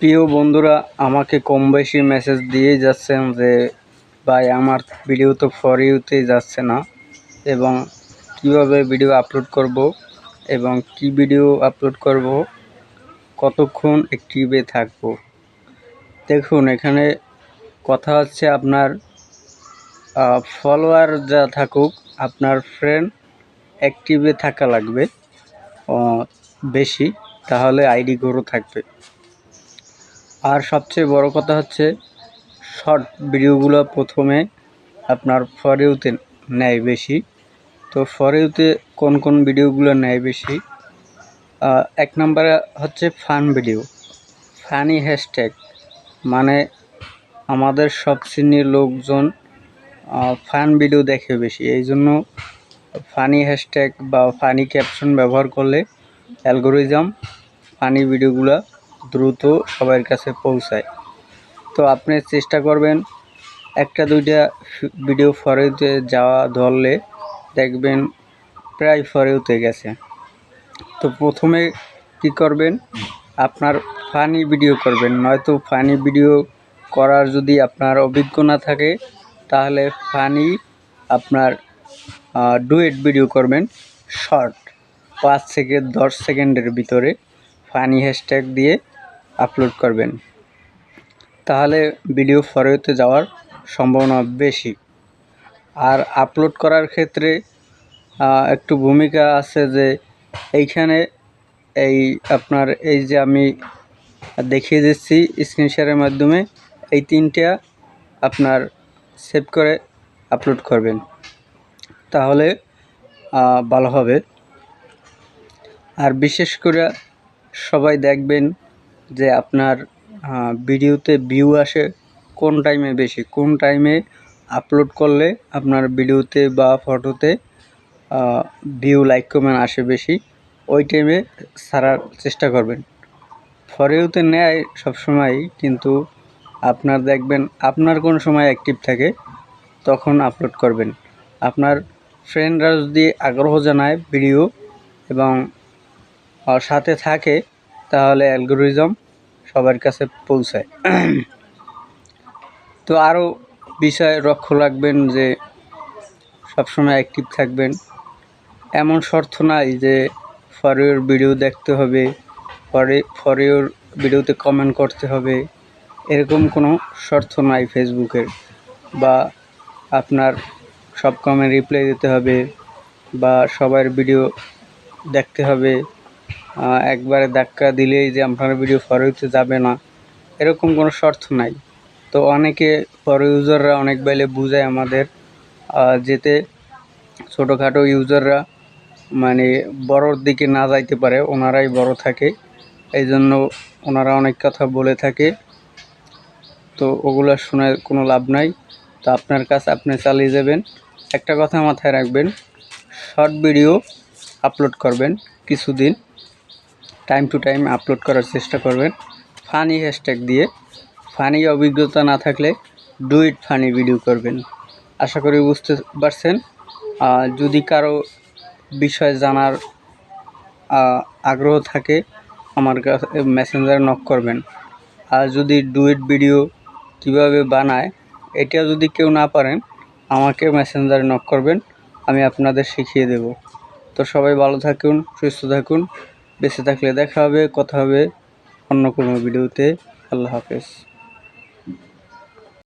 প্রিয় বন্ধুরা, আমাকে কম বেশি মেসেজ দিয়েই যাচ্ছেন যে, ভাই, আমার ভিডিও তো ফর ইউতেই যাচ্ছে না এবং কীভাবে ভিডিও আপলোড করব এবং কি ভিডিও আপলোড করব, কতক্ষণ অ্যাক্টিভে থাকব? দেখুন, এখানে কথা হচ্ছে আপনার ফলোয়ার যা থাকুক, আপনার ফ্রেন্ড অ্যাক্টিভে থাকা লাগবে বেশি, তাহলে আইডি গ্রো থাকবে। আর সবচেয়ে বড় কথা হচ্ছে শর্ট ভিডিওগুলো প্রথমে আপনার ফর ইউতে নেয় বেশি। তো ফরেউতে কোন কোন ভিডিওগুলো নেয় বেশি? এক নম্বরে হচ্ছে ফান ভিডিও ফানি হ্যাশট্যাগ মানে আমাদের সব শ্রেণির লোকজন ফান ভিডিও দেখে বেশি। এই জন্য ফানি হ্যাশট্যাগ বা ফানি ক্যাপশন ব্যবহার করলে অ্যালগোরিজম ফানি ভিডিওগুলো দ্রুত সবার কাছে পৌঁছায়। তো আপনি চেষ্টা করবেন একটা দুইটা ভিডিও ফরেতে যাওয়া ধরলে দেখবেন প্রায় ফরেওতে গেছে। তো প্রথমে কি করবেন? আপনার ফানি ভিডিও করবেন। নয়তো ফানি ভিডিও করার যদি আপনার অভিজ্ঞ না থাকে, তাহলে ফানি আপনার ডুয়েট ভিডিও করবেন শর্ট পাঁচ সেকেন্ড দশ সেকেন্ডের ভিতরে। ফানি হ্যাশট্যাগ দিয়ে আপলোড করবেন। তাহলে ভিডিও ফরওয়েতে যাওয়ার সম্ভাবনা বেশি। আর আপলোড করার ক্ষেত্রে একটু ভূমিকা আছে যে, এইখানে এই আপনার এই যে আমি দেখিয়ে দিচ্ছি স্ক্রিন শেয়ারের মাধ্যমে, এই তিনটা আপনার সেভ করে আপলোড করবেন। তাহলে ভালো হবে। আর বিশেষ করে সবাই দেখবেন যে আপনার ভিডিওতে ভিউ আসে কোন টাইমে বেশি? কোন টাইমে আপলোড করলে আপনার ভিডিওতে বা ফটোতে ভিউ লাইক কমেন্ট আসে বেশি? ওই টাইমে ছাড়ার চেষ্টা করবেন। ফরেওতে নেয় সব সবসময়, কিন্তু আপনার দেখবেন, আপনার কোন সময় অ্যাক্টিভ থাকে, তখন আপলোড করবেন। আপনার ফ্রেন্ডরা যদি আগ্রহ জানায় ভিডিও এবং সাথে থাকে তাহলে অ্যালগোরিজম সবার কাছে পৌঁছায়। তো আরও বিষয় লক্ষ্য রাখবেন যে সবসময় অ্যাক্টিভ থাকবেন। এমন শর্ত নাই যে ফর ইউর ভিডিও দেখতে হবে, পরে ফর ইউর ভিডিওতে কমেন্ট করতে হবে। এরকম কোনো শর্ত নাই ফেসবুকের। বা আপনার সব কমেন্ট রিপ্লাই দিতে হবে বা সবার ভিডিও দেখতে হবে। একবারে ধাক্কা দিলেই যে আপনার ভিডিও ফর ইউতে যাবে না, এরকম কোনো শর্ত নাই। তো অনেকে ফর ইউজাররা অনেক বেলে বুঝায় আমাদের যেতে ছোটোখাটো ইউজাররা মানে বড়োর দিকে না যাইতে পারে, ওনারাই বড় থাকে। এই জন্য ওনারা অনেক কথা বলে থাকে। তো ওগুলো শুনে কোনো লাভ নাই। তো আপনার কাজ আপনি চালিয়ে যাবেন। একটা কথা মাথায় রাখবেন শর্ট ভিডিও আপলোড করবেন কিছুদিন। টাইম টু টাইম আপলোড করার চেষ্টা করবেন। ফানি হ্যাশট্যাগ দিয়ে। ফানি অভিজ্ঞতা না থাকলে ডু ইট ফানি ভিডিও করবেন। আশা করি বুঝতে পারছেন। যদি কারও বিষয় জানার আগ্রহ থাকে, আমার কাছে মেসেঞ্জারে নক করবেন। আর যদি ডুয়েট ভিডিও কীভাবে বানায় এটা যদি কেউ না পারেন, আমাকে মেসেঞ্জারে নক করবেন। আমি আপনাদের শিখিয়ে দেব। তো সবাই ভালো থাকুন, সুস্থ থাকুন। বেঁচে থাকলে দেখা হবে কথা হবে অন্য কোনো ভিডিওতে। আল্লাহ হাফেজ।